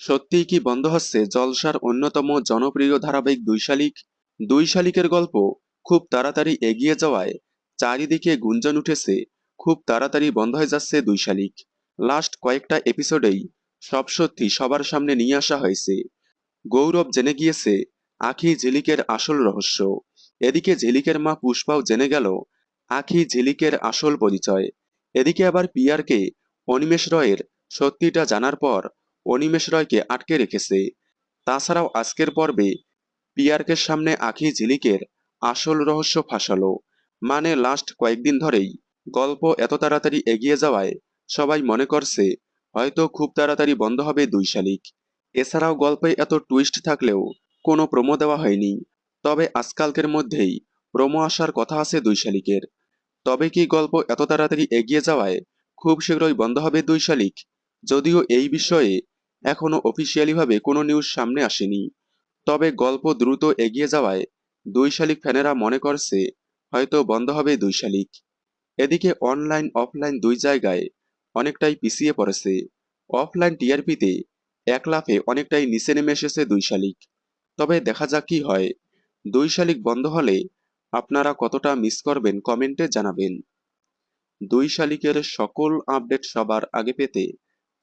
সত্যিই কি বন্ধ হচ্ছে জলসার অন্যতম জনপ্রিয় ধারাবাহিক দুই শালিক? দুই শালিকের গল্প খুব তাড়াতাড়ি এগিয়ে যাওয়ায় চারিদিকে গুঞ্জন উঠেছে, খুব তাড়াতাড়ি বন্ধ হয়ে যাচ্ছে দুই শালিক। লাস্ট কয়েকটা এপিসোডেই সব সত্যি সবার সামনে নিয়ে আসা হয়েছে। গৌরব জেনে গিয়েছে, আখি ঝিলিকের আসল রহস্য। এদিকে ঝিলিকের মা পুষ্পাও জেনে গেল, আখি ঝিলিকের আসল পরিচয়। এদিকে আবার পিয়ারকে অনিমেষ রয়ের সত্যিটা জানার পর অনিমেষ রয়কে আটকে রেখেছে। তাছাড়াও আজকের পর্বে পিয়ারকে সামনে আখি ঝিলিকের আসল রহস্য ফাঁসালো। মানে লাস্ট কয়েকদিন ধরেই গল্প এত তাড়াতাড়ি এগিয়ে যাওয়ায় সবাই মনে করছে, হয়তো খুব তাড়াতাড়ি বন্ধ হবে দুই শালিক। এছাড়াও গল্পে এত টুইস্ট থাকলেও কোনো প্রোমো দেওয়া হয়নি। তবে আজকালকের মধ্যেই প্রোমো আসার কথা আছে দুই শালিকের। তবে কি গল্প এত তাড়াতাড়ি এগিয়ে যাওয়ায় খুব শীঘ্রই বন্ধ হবে দুই শালিক? যদিও এই বিষয়ে এখনও অফিসিয়ালিভাবে কোনো নিউজ সামনে আসেনি। তবে গল্প দ্রুত এগিয়ে যাওয়ায় দুই শালিক ফ্যানেরা মনে করছে হয়তো বন্ধ হবে দুই শালিক। এদিকে অনলাইন অফলাইন দুই জায়গায় অনেকটাই পিছিয়ে পড়েছে। অফলাইন টিআরপিতে এক লাফে অনেকটাই নিচে নেমে এসেছে দুই শালিক। তবে দেখা যাক কি হয়। দুই শালিক বন্ধ হলে আপনারা কতটা মিস করবেন কমেন্টে জানাবেন। দুই শালিকের সকল আপডেট সবার আগে পেতে